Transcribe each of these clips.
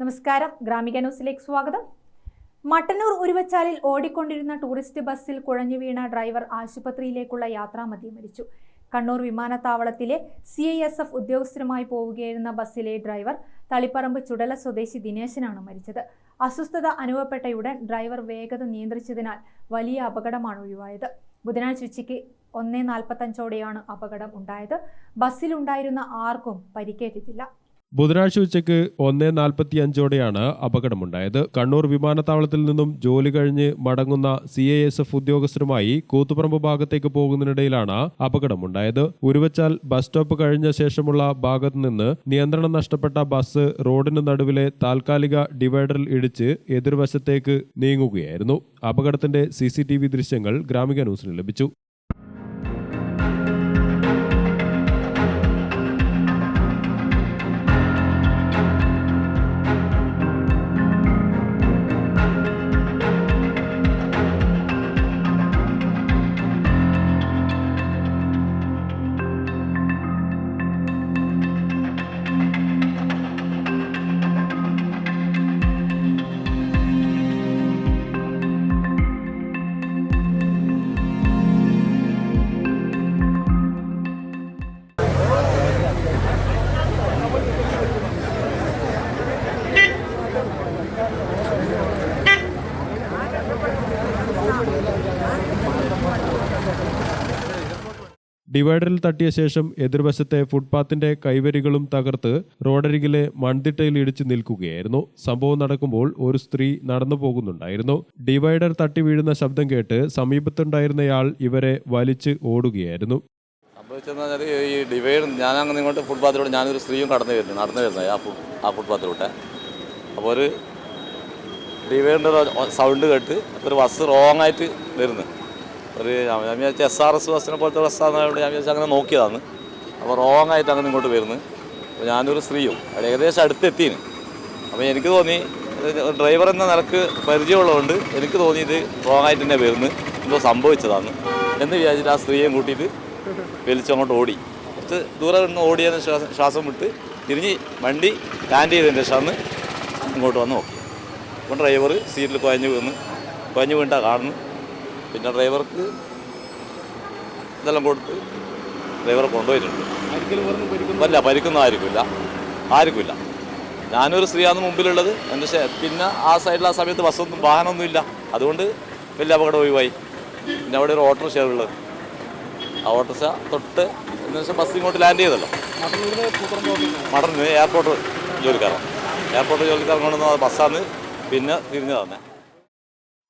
നമസ്കാരം. ഗ്രാമിക ന്യൂസിലേക്ക് സ്വാഗതം. മട്ടന്നൂർ ഉരുവച്ചാലിൽ ഓടിക്കൊണ്ടിരുന്ന ടൂറിസ്റ്റ് ബസ്സിൽ കുഴഞ്ഞു വീണ ഡ്രൈവർ ആശുപത്രിയിലേക്കുള്ള യാത്രാമധ്യേ മരിച്ചു. കണ്ണൂർ വിമാനത്താവളത്തിലെ സി ഐ എസ് എഫ് ഉദ്യോഗസ്ഥരുമായി പോവുകയായിരുന്ന ബസ്സിലെ ഡ്രൈവർ തളിപ്പറമ്പ് ചുടല സ്വദേശി ദിനേശനാണ് മരിച്ചത്. അസ്വസ്ഥത അനുഭവപ്പെട്ടയുടൻ ഡ്രൈവർ വേഗത നിയന്ത്രിച്ചതിനാൽ വലിയ അപകടമാണ് ഒഴിവായത്. ബുധനാഴ്ച ഉച്ചയ്ക്ക് ഒന്നേ നാൽപ്പത്തഞ്ചോടെയാണ് അപകടം ഉണ്ടായത്. ബസ്സിലുണ്ടായിരുന്ന ആർക്കും പരിക്കേറ്റിട്ടില്ല. ബുധനാഴ്ച ഉച്ചയ്ക്ക് ഒന്നേ നാൽപ്പത്തി അഞ്ചോടെയാണ് അപകടമുണ്ടായത്. കണ്ണൂർ വിമാനത്താവളത്തിൽ നിന്നും ജോലി കഴിഞ്ഞ് മടങ്ങുന്ന സി ഐ എസ് എഫ് ഉദ്യോഗസ്ഥരുമായി കൂത്തുപറമ്പ് ഭാഗത്തേക്ക് പോകുന്നതിനിടയിലാണ് അപകടമുണ്ടായത്. ഉരുവച്ചാൽ ബസ് സ്റ്റോപ്പ് കഴിഞ്ഞ ശേഷമുള്ള ഭാഗത്ത് നിന്ന് നിയന്ത്രണം നഷ്ടപ്പെട്ട ബസ് റോഡിന് നടുവിലെ താൽക്കാലിക ഡിവൈഡറിൽ ഇടിച്ച് എതിർവശത്തേക്ക് നീങ്ങുകയായിരുന്നു. അപകടത്തിന്റെ സി ദൃശ്യങ്ങൾ ഗ്രാമിക ന്യൂസിന് ലഭിച്ചു. ഡിവൈഡറിൽ തട്ടിയ ശേഷം എതിർവശത്തെ ഫുട്പാത്തിന്റെ കൈവരികളും തകർത്ത് റോഡരികിലെ മൺതിട്ടയിൽ ഇടിച്ചു നിൽക്കുകയായിരുന്നു. സംഭവം നടക്കുമ്പോൾ ഒരു സ്ത്രീ നടന്നു പോകുന്നുണ്ടായിരുന്നു. ഡിവൈഡർ തട്ടി വീഴുന്ന ശബ്ദം കേട്ട് സമീപത്തുണ്ടായിരുന്നയാൾ ഇവരെ വലിച്ച് ഓടുകയായിരുന്നു. ഈ ഡിവൈഡ് ഞാൻ അങ്ങനെ ഇങ്ങോട്ട് ഫുട്പാത്തിലൂടെ ഞാനൊരു സ്ത്രീയും കടന്നു വരുന്നു. നടന്നു വരുന്നത് ആ ആ ഫുട്പാത്തിലൂടെ അപ്പോൾ ഒരു ഡിവൈഡറിന്റെ സൗണ്ട് കേട്ട് ഒരു ബസ് റോങ് ആയിട്ട് വരുന്നു. ഒരു ഞാൻ വിചാരിച്ച എസ് ആർ എസ് ബസ്സിനെ പോലത്തെ ബസ്സാണെന്ന് ഞാൻ വിചാരിച്ച അങ്ങനെ നോക്കിയതാണ്. അപ്പോൾ റോങ് ആയിട്ട് അങ്ങനെ ഇങ്ങോട്ട് വരുന്നു. അപ്പോൾ ഞാനൊരു സ്ത്രീയും. അവിടെ ഏകദേശം അടുത്തെത്തിന്. അപ്പോൾ എനിക്ക് തോന്നി ഡ്രൈവർ എന്ന നിലയ്ക്ക് പരിചയമുള്ളതുകൊണ്ട് എനിക്ക് തോന്നി ഇത് റോങ് ആയിട്ട് തന്നെ വരുന്നു. എന്തോ സംഭവിച്ചതാണ് എന്ന് വിചാരിച്ചിട്ട് ആ സ്ത്രീയെയും കൂട്ടിയിട്ട് വലിച്ചങ്ങോട്ട് ഓടി. കുറച്ച് ദൂരെ നിന്ന് ഓടിയതിന് ശ്വാസം ശ്വാസം വിട്ട് തിരിഞ്ഞ് വണ്ടി ലാൻഡ് ചെയ്തതിന് ശേഷമാണ് ഇങ്ങോട്ട് വന്ന് നോക്കി അപ്പം ഡ്രൈവർ സീറ്റിൽ കുഴഞ്ഞു വീണ്. കുഴഞ്ഞു വീണിട്ടാണ് കാണുന്നു പിന്നെ ഡ്രൈവർക്ക് ഇതെല്ലാം കൊടുത്ത് ഡ്രൈവറെ കൊണ്ടുപോയിട്ടുണ്ട്. അല്ല പരിക്കൊന്നും ആയിരിക്കില്ല ആയിരിക്കില്ല ഞാനൊരു സ്ത്രീയാണ് മുമ്പിലുള്ളത്. എന്റെ പിന്നെ ആ സൈഡിൽ ആ സമയത്ത് ബസ്സൊന്നും വാഹനമൊന്നുമില്ല. അതുകൊണ്ട് വലിയ അപകടം ഒഴിവായി. പിന്നെ അവിടെ ഒരു ഓട്ടോറിക്ഷ ഉള്ളത്. ആ ഓട്ടോറിക്ഷ തൊട്ട് എന്ന് വെച്ചാൽ ബസ് ഇങ്ങോട്ട് ലാൻഡ് ചെയ്തല്ലോ. മടർന്ന് എയർപോർട്ട് ജോലിക്കാരാണ് എയർപോർട്ട് ജോലിക്കാരൻ കൊണ്ടുവന്ന ബസ്സാണ് പിന്നെ തിരിഞ്ഞു തന്നെ.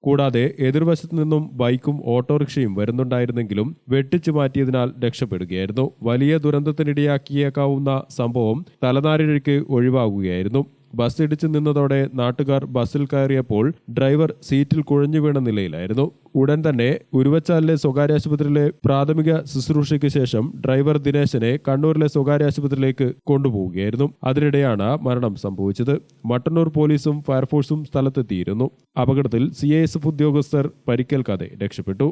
കൂടാതെ എതിർവശത്തു നിന്നും ബൈക്കും ഓട്ടോറിക്ഷയും വരുന്നുണ്ടായിരുന്നെങ്കിലും വെട്ടിച്ചു മാറ്റിയതിനാൽ രക്ഷപ്പെടുകയായിരുന്നു. വലിയ ദുരന്തത്തിനിടയാക്കിയേക്കാവുന്ന സംഭവം തലനാരിഴയ്ക്ക് ഒഴിവാകുകയായിരുന്നു. ബസ് ഇടിച്ചു നിന്നതോടെ നാട്ടുകാർ ബസ്സിൽ കയറിയപ്പോൾ ഡ്രൈവർ സീറ്റിൽ കുഴഞ്ഞു വീണ നിലയിലായിരുന്നു. ഉടൻ തന്നെ ഉരുവച്ചാലിലെ സ്വകാര്യ ആശുപത്രിയിലെ പ്രാഥമിക ശുശ്രൂഷയ്ക്ക് ശേഷം ഡ്രൈവർ ദിനേശനെ കണ്ണൂരിലെ സ്വകാര്യ ആശുപത്രിയിലേക്ക് കൊണ്ടുപോവുകയായിരുന്നു. അതിനിടെയാണ് മരണം സംഭവിച്ചത്. മട്ടന്നൂർ പോലീസും ഫയർഫോഴ്സും സ്ഥലത്തെത്തിയിരുന്നു. അപകടത്തിൽ സി ഉദ്യോഗസ്ഥർ പരിക്കേൽക്കാതെ രക്ഷപ്പെട്ടു.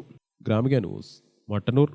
ഗ്രാമിക ന്യൂസ് മട്ടന്നൂർ.